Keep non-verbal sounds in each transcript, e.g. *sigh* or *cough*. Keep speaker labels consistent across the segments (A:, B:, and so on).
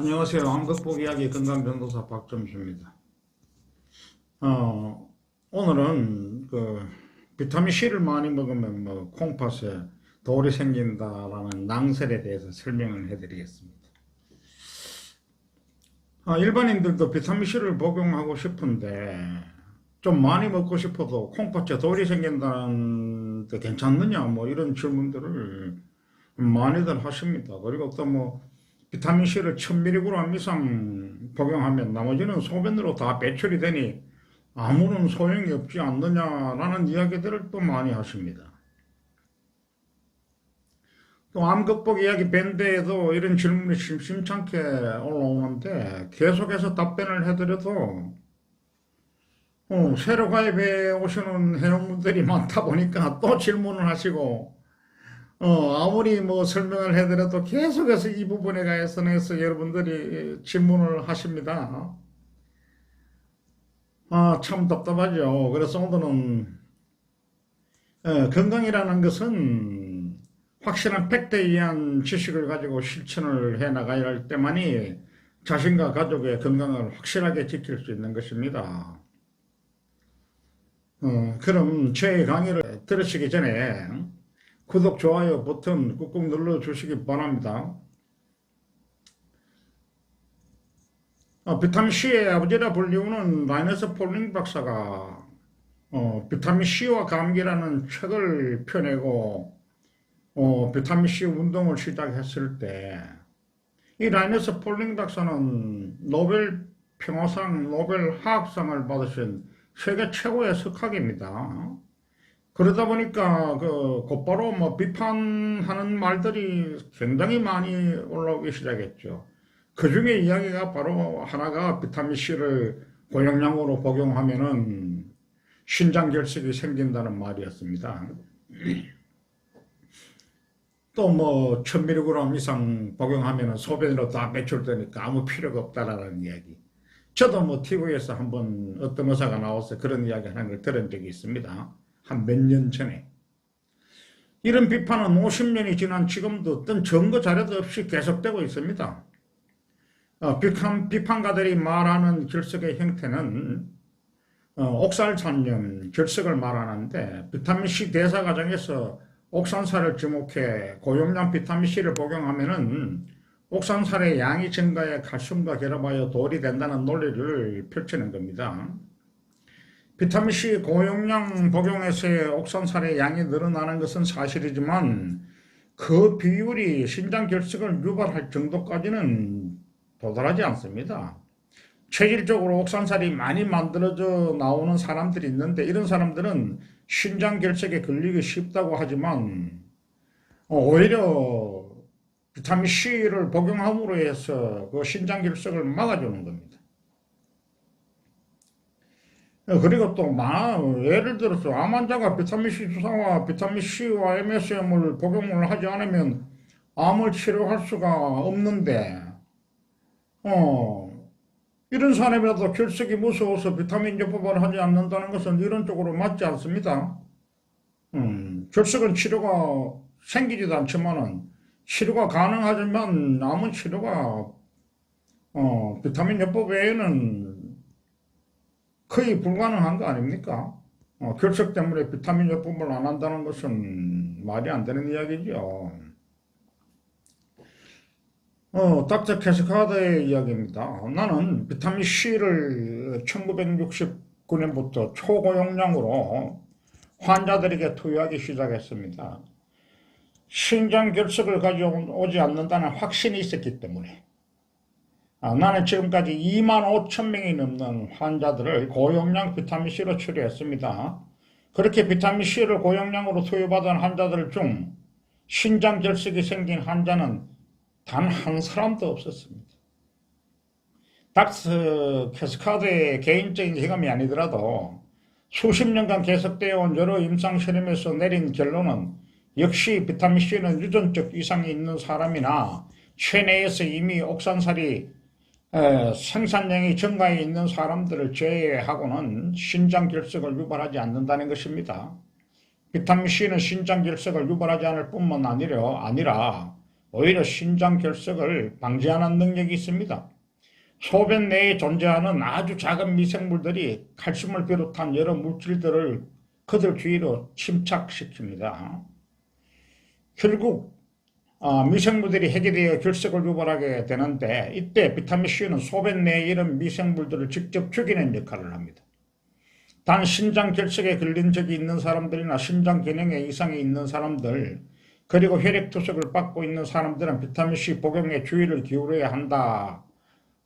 A: 안녕하세요. 암극복 이야기 건강전도사 박점수입니다. 어, 오늘은 그 비타민 C를 많이 먹으면 뭐 콩팥에 돌이 생긴다라는 낭설에 대해서 설명을 해드리겠습니다. 아, 일반인들도 비타민 C를 복용하고 싶은데 좀 많이 먹고 싶어도 콩팥에 돌이 생긴다는 데 괜찮느냐 뭐 이런 질문들을 많이들 하십니다. 그리고 또뭐 비타민 C를 1000mg 이상 복용하면 나머지는 소변으로 다 배출이 되니 아무런 소용이 없지 않느냐라는 이야기들을 또 많이 하십니다. 또 암극복 이야기 밴드에도 이런 질문이 심심찮게 올라오는데 계속해서 답변을 해드려도 어, 새로 가입해 오시는 회원분들이 많다 보니까 또 질문을 하시고 어, 아무리 뭐 설명을 해드려도 계속해서 이 부분에 관해서 여러분들이 질문을 하십니다. 아, 참 답답하죠. 그래서 오늘은 어, 건강이라는 것은 확실한 팩트에 의한 지식을 가지고 실천을 해 나가야 할 때만이 자신과 가족의 건강을 확실하게 지킬 수 있는 것입니다. 어, 그럼 제 강의를 들으시기 전에 구독, 좋아요 버튼 꾹꾹 눌러주시기 바랍니다. 어, 비타민C의 아버지라 불리우는 라이너스 폴링 박사가 어, 비타민C와 감기라는 책을 펴내고 어, 비타민C 운동을 시작했을 때 이 라이너스 폴링 박사는 노벨 평화상, 노벨 화학상을 받으신 세계 최고의 석학입니다. 그러다 보니까 그 곧바로 뭐 비판하는 말들이 굉장히 많이 올라오기 시작했죠. 그 중에 이야기가 바로 하나가 비타민 C를 고용량으로 복용하면은 신장 결석이 생긴다는 말이었습니다. *clears throat* 또 뭐 1000mg 이상 복용하면은 소변으로 다 배출되니까 아무 필요가 없다라는 이야기. 저도 뭐 TV에서 한번 어떤 의사가 나와서 그런 이야기 하는 걸 들은 적이 있습니다. 한 몇 년 전에. 이런 비판은 50년이 지난 지금도 어떤 증거 자료도 없이 계속되고 있습니다. 어, 비판, 비판가들이 말하는 결석의 형태는 어, 옥살산염, 결석을 말하는데 비타민C 대사 과정에서 옥산살을 지목해 고용량 비타민C를 복용하면은 옥산살의 양이 증가해 칼슘과 결합하여 돌이 된다는 논리를 펼치는 겁니다. 비타민C 고용량 복용에서의 옥산살의 양이 늘어나는 것은 사실이지만 그 비율이 신장 결석을 유발할 정도까지는 도달하지 않습니다. 체질적으로 옥산살이 많이 만들어져 나오는 사람들이 있는데 이런 사람들은 신장 결석에 걸리기 쉽다고 하지만 오히려 비타민 C를 복용함으로 해서 그 신장 결석을 막아주는 겁니다. 그리고 또, 막, 예를 들어서, 암 환자가 비타민C 주사와 비타민C와 MSM을 복용을 하지 않으면 암을 치료할 수가 없는데, 어, 이런 사람이라도 결석이 무서워서 비타민 요법을 하지 않는다는 것은 이론적으로 맞지 않습니다. 음, 결석은 치료가 생기지도 않지만은, 치료가 가능하지만 남은 치료가 어, 비타민 요법 외에는 거의 불가능한 거 아닙니까? 어, 결석 때문에 비타민 요법을 안 한다는 것은 말이 안 되는 이야기죠. 어, 닥터 캐스카드의 이야기입니다. 나는 비타민 C를 1969년부터 초고용량으로 환자들에게 투여하기 시작했습니다. 신장 결석을 가져오지 않는다는 확신이 있었기 때문에 아, 나는 지금까지 2만 5천 명이 넘는 환자들을 고용량 비타민C로 치료했습니다. 그렇게 비타민C를 고용량으로 투여받은 환자들 중 신장 결석이 생긴 환자는 단 한 사람도 없었습니다. 닥스 캐스카드의 개인적인 경험이 아니더라도 수십 년간 계속되어 온 여러 임상 실험에서 내린 결론은 역시 비타민C는 유전적 이상이 있는 사람이나 체내에서 이미 옥산살이 생산량이 증가해 있는 사람들을 제외하고는 신장 결석을 유발하지 않는다는 것입니다. 비타민C는 신장 결석을 유발하지 않을 뿐만 아니라, 아니라 오히려 신장 결석을 방지하는 능력이 있습니다. 소변 내에 존재하는 아주 작은 미생물들이 칼슘을 비롯한 여러 물질들을 그들 주위로 침착시킵니다. 결국 어, 미생물들이 해결되어 결석을 유발하게 되는데 이때 비타민 C는 소변 내에 이런 미생물들을 직접 죽이는 역할을 합니다. 단 신장 결석에 걸린 적이 있는 사람들이나 신장 기능에 이상이 있는 사람들 그리고 혈액 투석을 받고 있는 사람들은 비타민 C 복용에 주의를 기울여야 한다.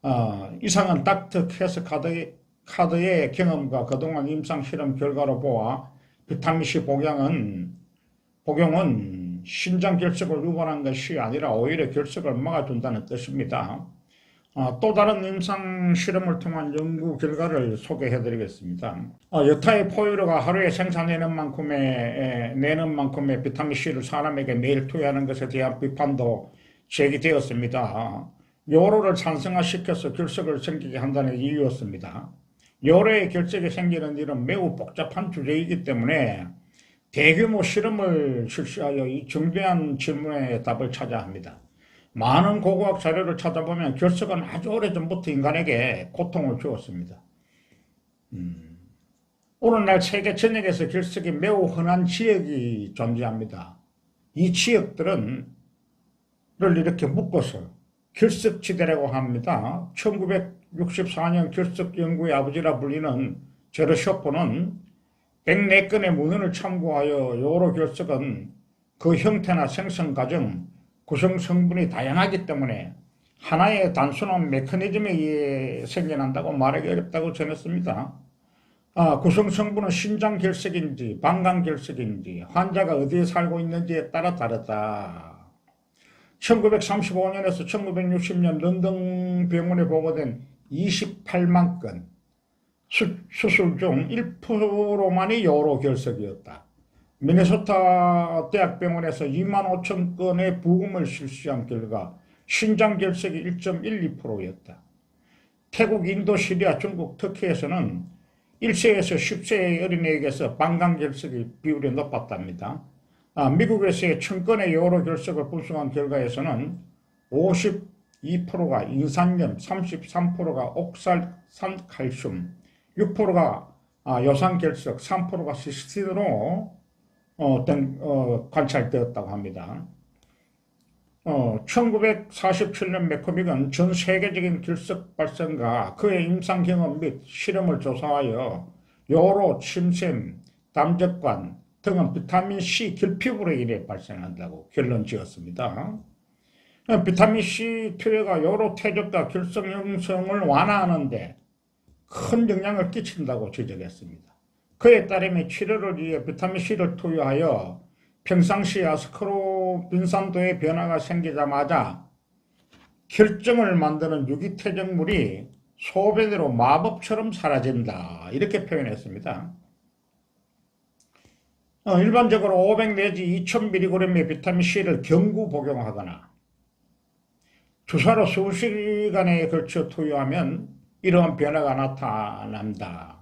A: 어, 이상은 닥터 캐스 카드의, 카드의 경험과 그동안 임상 실험 결과로 보아 비타민 C 복용은 복용은 신장 결석을 유발한 것이 아니라 오히려 결석을 막아준다는 뜻입니다. 어, 또 다른 임상 실험을 통한 연구 결과를 소개해 드리겠습니다. 어, 여타의 포유류가 하루에 생산내는 만큼의, 에, 내는 만큼의 비타민 C를 사람에게 매일 투여하는 것에 대한 비판도 제기되었습니다. 요로를 산성화시켜서 결석을 생기게 한다는 이유였습니다. 요로의 결석이 생기는 일은 매우 복잡한 주제이기 때문에 대규모 실험을 실시하여 이 중대한 질문의 답을 찾아야 합니다. 많은 고고학 자료를 찾아보면 결석은 아주 오래전부터 인간에게 고통을 주었습니다. 음, 오늘날 세계 전역에서 결석이 매우 흔한 지역이 존재합니다. 이 지역들은 를 이렇게 묶어서 결석지대라고 합니다. 1964년 결석 연구의 아버지라 불리는 제로 쇼퍼는 104건의 문헌을 참고하여 요로 결석은 그 형태나 생성 과정, 구성 성분이 다양하기 때문에 하나의 단순한 메커니즘에 의해 생겨난다고 말하기 어렵다고 전했습니다. 아, 구성 성분은 신장 결석인지 방광 결석인지 환자가 어디에 살고 있는지에 따라 다르다. 1935년에서 1960년 런던 병원에 보고된 28만 건 수, 수술 중 1%만이 요로 결석이었다. 미네소타 대학병원에서 2만 5천 건의 부검을 실시한 결과 신장 결석이 1.12%였다. 태국, 인도, 시리아, 중국, 터키에서는 1세에서 10세의 어린이에게서 방광 결석의 비율이 높았답니다. 아, 미국에서의 천건의 요로 결석을 분석한 결과에서는 52%가 인산염, 33%가 옥살산 칼슘, 6%가 아, 요산결석, 3%가 시스틴으로 어, 등, 어, 관찰되었다고 합니다. 어, 1947년 맥코믹은 전 세계적인 결석 발생과 그의 임상 경험 및 실험을 조사하여 요로, 침샘, 담적관 등은 비타민 C 결핍으로 인해 발생한다고 결론 지었습니다. 어, 비타민 C 투여가 요로 퇴적과 결석 형성을 완화하는데 큰 영향을 끼친다고 지적했습니다. 그에 따르면 치료를 위해 비타민C를 투여하여 평상시 아스크로 빈산도의 변화가 생기자마자 결정을 만드는 유기퇴적물이 소변으로 마법처럼 사라진다. 이렇게 표현했습니다. 어, 일반적으로 500 내지 2000mg의 비타민C를 경구 복용하거나 주사로 수시간에 걸쳐 투여하면 이러한 변화가 나타난다.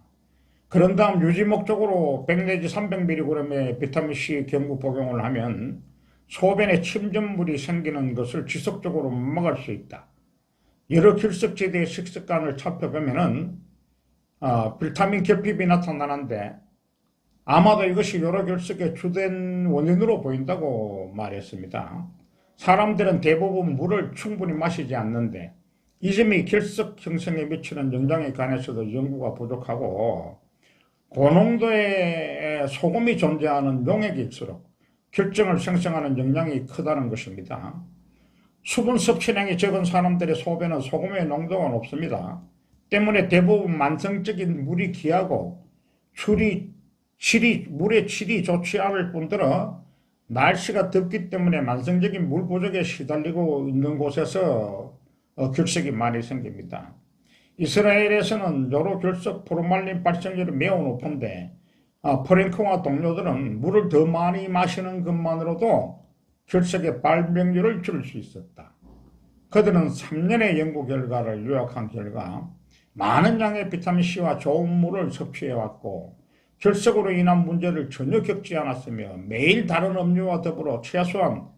A: 그런 다음 유지 목적으로 100 내지 300mg의 비타민C 경구 복용을 하면 소변에 침전물이 생기는 것을 지속적으로 막을 수 있다. 여러 결석지대의 식습관을 살펴보면 은 어, 비타민 결핍이 나타나는데 아마도 이것이 여러 결석의 주된 원인으로 보인다고 말했습니다. 사람들은 대부분 물을 충분히 마시지 않는데 이 점이 결석 형성에 미치는 영향에 관해서도 연구가 부족하고 고농도의 소금이 존재하는 용액일수록 결정을 생성하는 영향이 크다는 것입니다. 수분 섭취량이 적은 사람들의 소변은 소금의 농도가 높습니다. 때문에 대부분 만성적인 물이 귀하고 출이, 질이, 물의 질이 좋지 않을 뿐더러 날씨가 덥기 때문에 만성적인 물 부족에 시달리고 있는 곳에서 어, 결석이 많이 생깁니다. 이스라엘에서는 요로 결석 포르말린 발생률이 매우 높은데 어, 프랭크와 동료들은 물을 더 많이 마시는 것만으로도 결석의 발병률을 줄일 수 있었다. 그들은 3년의 연구 결과를 요약한 결과 많은 양의 비타민C와 좋은 물을 섭취해왔고 결석으로 인한 문제를 전혀 겪지 않았으며 매일 다른 음료와 더불어 최소한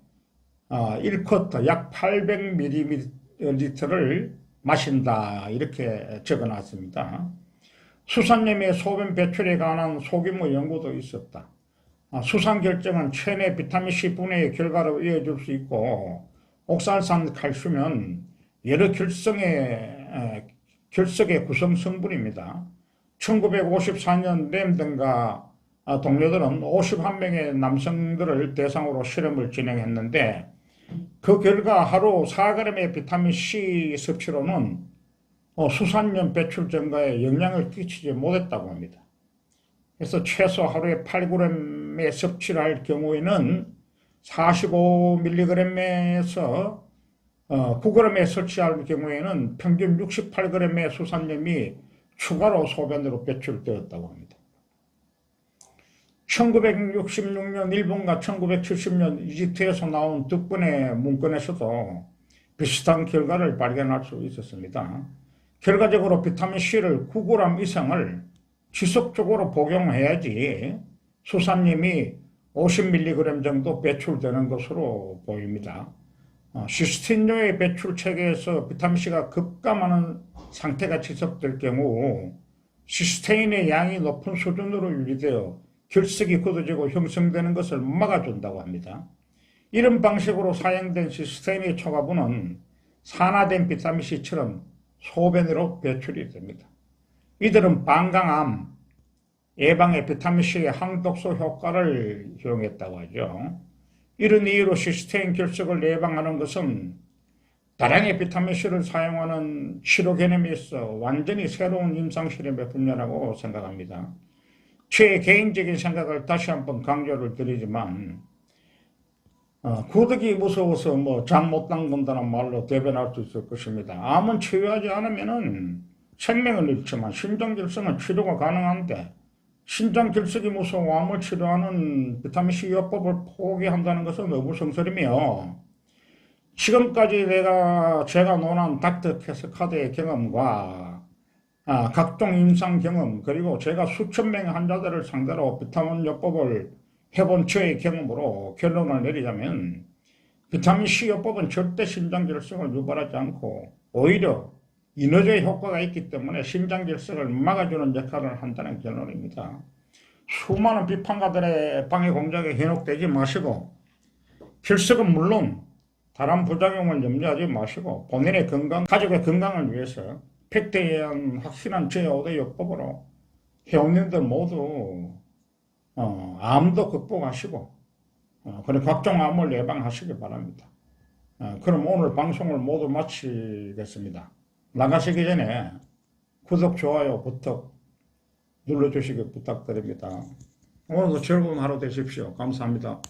A: 어, 1쿼터 약 800ml 를 마신다 이렇게 적어놨습니다. 수산염의 소변 배출에 관한 소규모 연구도 있었다. 아, 수산 결정은 체내 비타민C 분해의 결과로 이어질 수 있고 옥살산 칼슘은 여러 결성의 에, 결석의 구성 성분입니다. 1954년 램 등과 아, 동료들은 51명의 남성들을 대상으로 실험을 진행했는데 그 결과 하루 4g의 비타민C 섭취로는 어, 수산염 배출 증가에 영향을 끼치지 못했다고 합니다. 그래서 최소 하루에 8g의 섭취를 할 경우에는 45mg에서 어, 9g의 섭취할 경우에는 평균 68g의 수산염이 추가로 소변으로 배출되었다고 합니다. 1966년 일본과 1970년 이집트에서 나온 두 건의 문건에서도 비슷한 결과를 발견할 수 있었습니다. 결과적으로 비타민C를 9g 이상을 지속적으로 복용해야지 수산염이 50mg 정도 배출되는 것으로 보입니다. 어, 시스틴류의 배출 체계에서 비타민C가 급감하는 상태가 지속될 경우 시스테인의 양이 높은 수준으로 유지되어 결석이 굳어지고 형성되는 것을 막아준다고 합니다. 이런 방식으로 사용된 시스테인의 초과분은 산화된 비타민C처럼 소변으로 배출이 됩니다. 이들은 방광암 예방에 비타민C의 항독소 효과를 이용했다고 하죠. 이런 이유로 시스테인 결석을 예방하는 것은 다량의 비타민C를 사용하는 치료 개념에 있어 완전히 새로운 임상 실험의 분야라고 생각합니다. 제 개인적인 생각을 다시 한번 강조를 드리지만 어, 구덕이 무서워서 뭐잠못 담근다는 말로 대변할 수 있을 것입니다. 암은 치료하지 않으면은 생명을 잃지만 신장결석은 치료가 가능한데 신장결석이 무서워 암을 치료하는 비타민C 요법을 포기한다는 것은 어불성설이며 지금까지 내가 제가 논한 닥터 캐스카드의 경험과 아, 각종 임상 경험 그리고 제가 수천 명의 환자들을 상대로 비타민 요법을 해본 저의 경험으로 결론을 내리자면 비타민C 요법은 절대 신장결석을 유발하지 않고 오히려 이너제의 효과가 있기 때문에 신장결석을 막아주는 역할을 한다는 결론입니다. 수많은 비판가들의 방해 공작에 현혹되지 마시고 결석은 물론 다른 부작용을 염려하지 마시고 본인의 건강, 가족의 건강을 위해서 의한 확실한 제5대 요법으로 회원님들 모두 어, 암도 극복하시고 어, 그리고 각종 암을 예방하시기 바랍니다. 어, 그럼 오늘 방송을 모두 마치겠습니다. 나가시기 전에 구독, 좋아요, 부탁 눌러주시기 부탁드립니다. 오늘도 즐거운 하루 되십시오. 감사합니다.